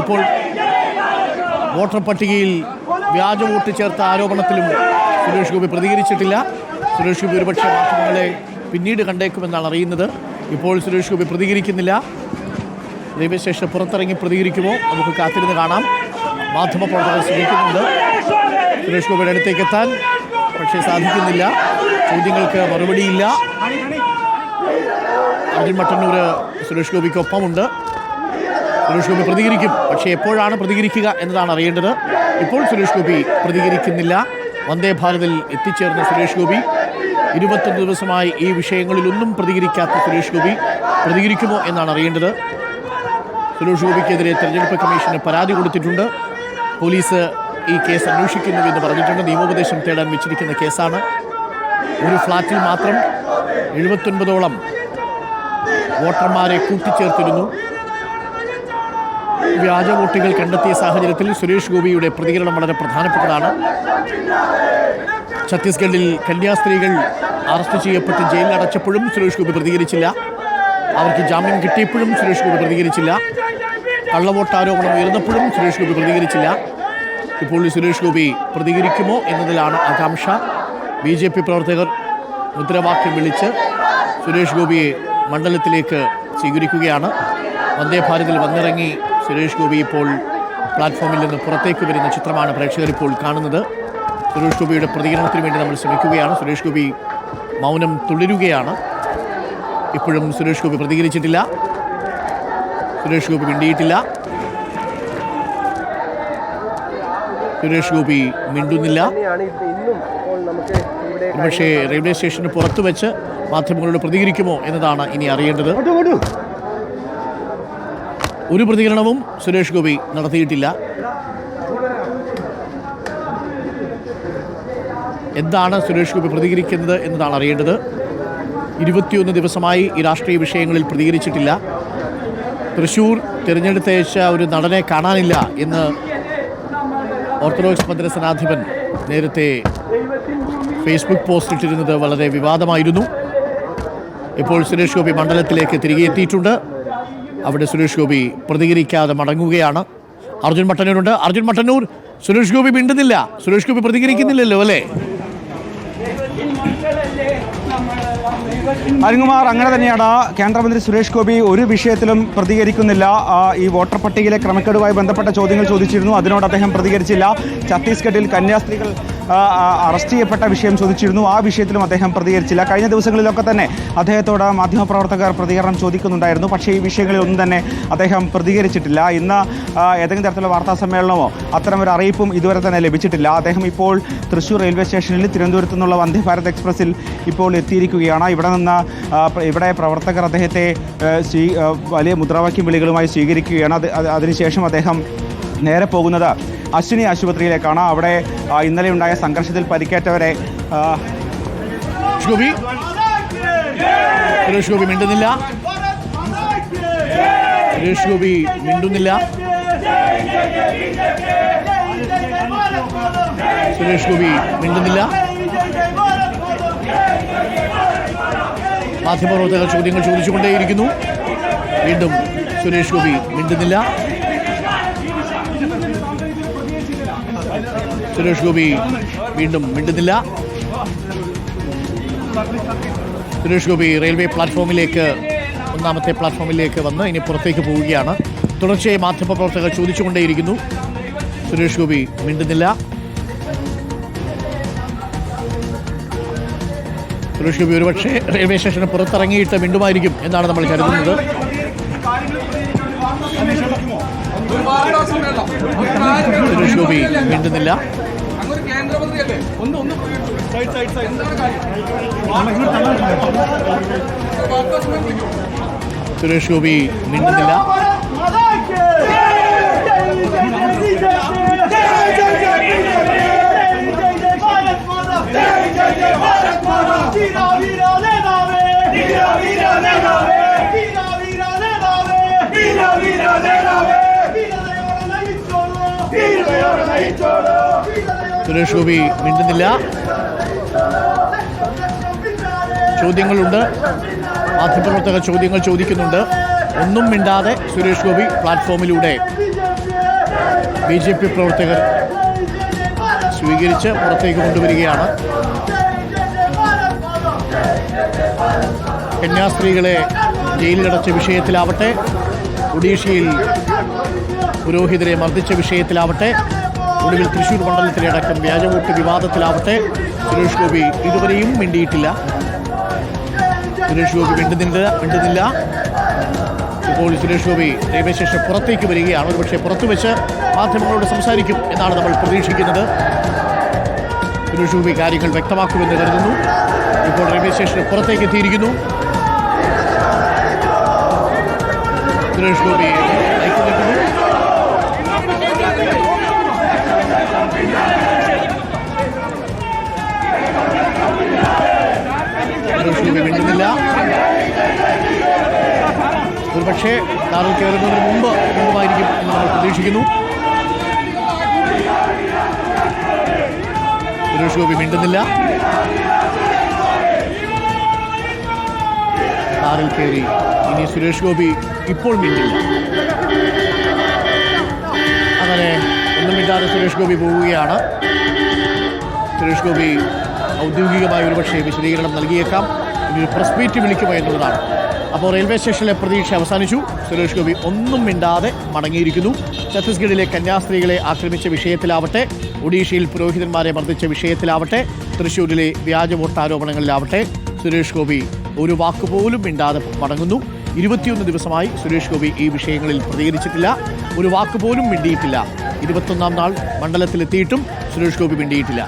ഇപ്പോൾ വോട്ടർ പട്ടികയിൽ വ്യാജ വോട്ട് ചേർത്ത ആരോപണത്തിലും സുരേഷ് ഗോപി പ്രതികരിച്ചിട്ടില്ല. സുരേഷ് ഗോപി ഒരുപക്ഷെ മാധ്യമങ്ങളെ പിന്നീട് കണ്ടേക്കുമെന്നാണ് അറിയുന്നത്. ഇപ്പോൾ സുരേഷ് ഗോപി പ്രതികരിക്കുന്നില്ല. സ്റ്റേഷൻ പുറത്തിറങ്ങി പ്രതികരിക്കുമോ? നമുക്ക് കാത്തിരുന്ന് കാണാം. മാധ്യമപ്രവർത്തകർ ശ്രമിക്കുന്നുണ്ട്. സുരേഷ് ഗോപിയുടെ അടുത്തേക്ക് എത്താൻ പക്ഷേ സാധിക്കുന്നില്ല. ചോദ്യങ്ങൾക്ക് മറുപടിയില്ല. അർജുൻ മട്ടന്നൂർ സുരേഷ് ഗോപിക്കൊപ്പമുണ്ട്. സുരേഷ് ഗോപി പ്രതികരിക്കും. പക്ഷേ എപ്പോഴാണ് പ്രതികരിക്കുക എന്നതാണ് അറിയേണ്ടത്. ഇപ്പോൾ സുരേഷ് ഗോപി പ്രതികരിക്കുന്നില്ല. വന്ദേ ഭാരതിൽ എത്തിച്ചേർന്ന സുരേഷ് ഗോപി. ഇരുപത്തൊന്ന് ദിവസമായി ഈ വിഷയങ്ങളിലൊന്നും പ്രതികരിക്കാത്ത സുരേഷ് ഗോപി പ്രതികരിക്കുമോ എന്നാണ് അറിയേണ്ടത്. സുരേഷ് ഗോപിക്കെതിരെ തെരഞ്ഞെടുപ്പ് കമ്മീഷന് പരാതി കൊടുത്തിട്ടുണ്ട്. പോലീസ് ഈ കേസ് അന്വേഷിക്കുന്നു എന്ന് പറഞ്ഞിട്ടുണ്ട്. നിയമോപദേശം തേടാൻ വെച്ചിരിക്കുന്ന കേസാണ്. ഒരു ഫ്ലാറ്റിൽ മാത്രം എഴുപത്തൊൻപതോളം വോട്ടർമാരെ കൂട്ടിച്ചേർത്തിരുന്നു. വ്യാജ വോട്ടുകൾ കണ്ടെത്തിയ സാഹചര്യത്തിൽ സുരേഷ് ഗോപിയുടെ പ്രതികരണം വളരെ പ്രധാനപ്പെട്ടതാണ്. ഛത്തീസ്ഗഡിൽ കന്യാസ്ത്രീകൾ അറസ്റ്റ് ചെയ്യപ്പെട്ട് ജയിലിൽ അടച്ചപ്പോഴും സുരേഷ് ഗോപി പ്രതികരിച്ചില്ല. അവർക്ക് ജാമ്യം കിട്ടിയപ്പോഴും സുരേഷ് ഗോപി പ്രതികരിച്ചില്ല. കള്ളവോട്ട് ആരോപണം ഉയർന്നപ്പോഴും സുരേഷ് ഗോപി പ്രതികരിച്ചില്ല. ഇപ്പോൾ സുരേഷ് ഗോപി പ്രതികരിക്കുമോ എന്നതിലാണ് ആകാംക്ഷ. ബി ജെ പി പ്രവർത്തകർ മുദ്രാവാക്യം വിളിച്ച് സുരേഷ് ഗോപിയെ മണ്ഡലത്തിലേക്ക് സ്വീകരിക്കുകയാണ്. വന്ദേ ഭാരതിൽ വന്നിറങ്ങി സുരേഷ് ഗോപി ഇപ്പോൾ പ്ലാറ്റ്ഫോമിൽ നിന്ന് പുറത്തേക്ക് വരുന്ന ചിത്രമാണ് പ്രേക്ഷകർ ഇപ്പോൾ കാണുന്നത്. സുരേഷ് ഗോപിയുടെ പ്രതികരണത്തിന് വേണ്ടി നമ്മൾ ശ്രമിക്കുകയാണ്. സുരേഷ് ഗോപി മൗനം തുടരുകയാണ് ഇപ്പോഴും സുരേഷ് ഗോപി പ്രതികരിച്ചിട്ടില്ല. സുരേഷ് ഗോപി മിണ്ടിയിട്ടില്ല. സുരേഷ് ഗോപി മിണ്ടുന്നില്ല. പക്ഷേ റെയിൽവേ സ്റ്റേഷന് പുറത്തു വെച്ച് മാധ്യമങ്ങളോട് പ്രതികരിക്കുമോ എന്നതാണ് ഇനി അറിയേണ്ടത്. ഒരു പ്രതികരണവും സുരേഷ് ഗോപി നടത്തിയിട്ടില്ല. എന്താണ് സുരേഷ് ഗോപി പ്രതികരിക്കുന്നത് എന്നതാണ് അറിയേണ്ടത്. ഇരുപത്തിയൊന്ന് ദിവസമായി ഈ രാഷ്ട്രീയ വിഷയങ്ങളിൽ പ്രതികരിച്ചിട്ടില്ല. തൃശൂർ തിരഞ്ഞെടുത്തയച്ച ഒരു നടനെ കാണാനില്ല എന്ന് ഓർത്തഡോക്സ് മദ്രസനാധിപൻ നേരത്തെ ഫേസ്ബുക്ക് പോസ്റ്റ് ഇട്ടിരുന്നത് വളരെ വിവാദമായിരുന്നു. ഇപ്പോൾ സുരേഷ് ഗോപി മണ്ഡലത്തിലേക്ക് തിരികെ എത്തിയിട്ടുണ്ട് അവിടെ സുരേഷ് ഗോപി പ്രതികരിക്കാതെ മടങ്ങുകയാണ്. അർജുൻ മട്ടന്നൂരുണ്ട്. അർജുൻ മട്ടന്നൂർ സുരേഷ് ഗോപി മിണ്ടുന്നില്ല. സുരേഷ് ഗോപി പ്രതികരിക്കുന്നില്ലല്ലോ അല്ലേ? അരുൺകുമാർ അങ്ങനെ തന്നെയാണ് കേന്ദ്രമന്ത്രി സുരേഷ് ഗോപി ഒരു വിഷയത്തിലും പ്രതികരിക്കുന്നില്ല. ഈ വോട്ടർ പട്ടികയിലെ ക്രമക്കേടുമായി ബന്ധപ്പെട്ട ചോദ്യങ്ങൾ ചോദിച്ചിരുന്നു. അതിനോട് അദ്ദേഹം പ്രതികരിച്ചില്ല. ഛത്തീസ്ഗഡിൽ കന്യാസ്ത്രീകൾ അറസ്റ്റ് ചെയ്യപ്പെട്ട വിഷയം ചോദിച്ചിരുന്നു. ആ വിഷയത്തിലും അദ്ദേഹം പ്രതികരിച്ചില്ല. കഴിഞ്ഞ ദിവസങ്ങളിലൊക്കെ തന്നെ അദ്ദേഹത്തോട് മാധ്യമപ്രവർത്തകർ പ്രതികരണം ചോദിക്കുന്നുണ്ടായിരുന്നു. പക്ഷേ ഈ വിഷയങ്ങളിൽ ഒന്നും തന്നെ അദ്ദേഹം പ്രതികരിച്ചിട്ടില്ല. ഇന്ന് ഏതെങ്കിലും തരത്തിലുള്ള വാർത്താ സമ്മേളനമോ അത്തരം ഒരു അറിയിപ്പും ഇതുവരെ തന്നെ ലഭിച്ചിട്ടില്ല. അദ്ദേഹം ഇപ്പോൾ തൃശ്ശൂർ റെയിൽവേ സ്റ്റേഷനിൽ തിരുവനന്തപുരത്തു നിന്നുള്ള വന്ദേ ഭാരത് എക്സ്പ്രസിൽ ഇപ്പോൾ എത്തിയിരിക്കുകയാണ്. ഇവിടെ നിന്ന് ഇവിടെ പ്രവർത്തകർ അദ്ദേഹത്തെ സ്വീ വലിയ മുദ്രാവാക്യം വിളികളുമായി സ്വീകരിക്കുകയാണ്. അത് അത് അതിനുശേഷം അദ്ദേഹം നേരെ പോകുന്നത് അശ്വിനി ആശുപത്രിയിലേക്കാണ്. അവിടെ ഇന്നലെ ഉണ്ടായ സംഘർഷത്തിൽ പരിക്കേറ്റവരെ സുരേഷ് ഗോപി മിണ്ടുന്നില്ല. സുരേഷ് ഗോപി മിണ്ടുന്നില്ല. സുരേഷ് ഗോപി മിണ്ടുന്നില്ല. മാധ്യമപ്രവർത്തകർ ചോദ്യങ്ങൾ ചോദിച്ചുകൊണ്ടേയിരിക്കുന്നു. വീണ്ടും സുരേഷ് ഗോപി മിണ്ടുന്നില്ല. സുരേഷ് ഗോപി വീണ്ടും മിണ്ടുന്നില്ല. സുരേഷ് ഗോപി റെയിൽവേ പ്ലാറ്റ്ഫോമിലേക്ക് ഒന്നാമത്തെ പ്ലാറ്റ്ഫോമിലേക്ക് വന്ന് ഇനി പുറത്തേക്ക് പോവുകയാണ്. തുടർച്ചയായി മാധ്യമപ്രവർത്തകർ ചോദിച്ചുകൊണ്ടേയിരിക്കുന്നു. സുരേഷ് ഗോപി മിണ്ടുന്നില്ല. സുരേഷ് ഗോപി ഒരുപക്ഷെ റെയിൽവേ സ്റ്റേഷന് പുറത്തിറങ്ങിയിട്ട് മിണ്ടുമായിരിക്കും എന്നാണ് നമ്മൾ കരുതുന്നത്. സുരേഷ് ഗോപി മിണ്ടുന്നില്ല. അങ്ങൊരു ഗോപി ഒന്ന് സുരേഷ് ഗോപി മിണ്ടുന്നില്ല. ചോദ്യങ്ങളുണ്ട്. മാധ്യമപ്രവർത്തകർ ചോദ്യങ്ങൾ ചോദിക്കുന്നുണ്ട്. ഒന്നും മിണ്ടാതെ സുരേഷ് ഗോപി പ്ലാറ്റ്ഫോമിലൂടെ ബി ജെ പി പ്രവർത്തകർ സ്വീകരിച്ച് പുറത്തേക്ക് കൊണ്ടുവരികയാണ്. കന്യാസ്ത്രീകളെ ജയിലിലടച്ച വിഷയത്തിലാവട്ടെ ഒഡീഷയിൽ പുരോഹിതരെ മർദ്ദിച്ച വിഷയത്തിലാവട്ടെ ഒടുവിൽ തൃശൂർ മണ്ഡലത്തിലെ അടക്കം വ്യാജവോട്ട് വിവാദത്തിലാവട്ടെ. സുരേഷ് ഗോപി ഇതുവരെയും മിണ്ടിയിട്ടില്ല. സുരേഷ് ഗോപി മിണ്ടുന്നില്ല മിണ്ടുന്നില്ല. ഇപ്പോൾ സുരേഷ് ഗോപി റെയിൽവേ പുറത്തേക്ക് വരികയാണ്. ഒരുപക്ഷെ പുറത്തു വെച്ച് മാധ്യമങ്ങളോട് സംസാരിക്കും എന്നാണ് നമ്മൾ പ്രതീക്ഷിക്കുന്നത്. സുരേഷ് ഗോപി കാര്യങ്ങൾ വ്യക്തമാക്കുമെന്ന് കരുതുന്നു. ഇപ്പോൾ റെയിൽവേ സ്റ്റേഷന് പുറത്തേക്ക് എത്തിയിരിക്കുന്നു. സുരേഷ് ഗോപി ബൈക്കിൽ നിൽക്കുന്നു സുരേഷ് ഗോപി മിണ്ടുന്നില്ല ഒരുപക്ഷെ കാറിൽ കയറുന്നതിന് മുമ്പ് മുമ്പായിരിക്കും എന്ന് നമ്മൾ പ്രതീക്ഷിക്കുന്നു. സുരേഷ് ഗോപി മിണ്ടുന്നില്ല. കാറിൽ കയറി ഇനി സുരേഷ് ഗോപി ഇപ്പോൾ മിണ്ടില്ല. അങ്ങനെ ഒന്നും മിണ്ടാതെ സുരേഷ് ഗോപി പോവുകയാണ്. സുരേഷ് ഗോപി ഔദ്യോഗികമായ ഒരുപക്ഷെ വിശദീകരണം നൽകിയേക്കാം. ഇനി പ്രസ് മീറ്റ് വിളിക്കുമോ എന്നുള്ളതാണ്. അപ്പോൾ റെയിൽവേ സ്റ്റേഷനിലെ പ്രതീക്ഷ അവസാനിച്ചു. സുരേഷ് ഗോപി ഒന്നും മിണ്ടാതെ മടങ്ങിയിരിക്കുന്നു. ഛത്തീസ്ഗഡിലെ കന്യാസ്ത്രീകളെ ആക്രമിച്ച വിഷയത്തിലാവട്ടെ ഒഡീഷയിൽ പുരോഹിതന്മാരെ മർദ്ദിച്ച വിഷയത്തിലാവട്ടെ തൃശ്ശൂരിലെ വ്യാജ വോട്ടാരോപണങ്ങളിലാവട്ടെ സുരേഷ് ഗോപി ഒരു വാക്കുപോലും മിണ്ടാതെ മടങ്ങുന്നു. ഇരുപത്തിയൊന്ന് ദിവസമായി സുരേഷ് ഗോപി ഈ വിഷയങ്ങളിൽ പ്രതികരിച്ചിട്ടില്ല. ഒരു വാക്കുപോലും മിണ്ടിയിട്ടില്ല. ഇരുപത്തൊന്നാം നാൾ മണ്ഡലത്തിലെത്തിയിട്ടും സുരേഷ് ഗോപി മിണ്ടിയിട്ടില്ല.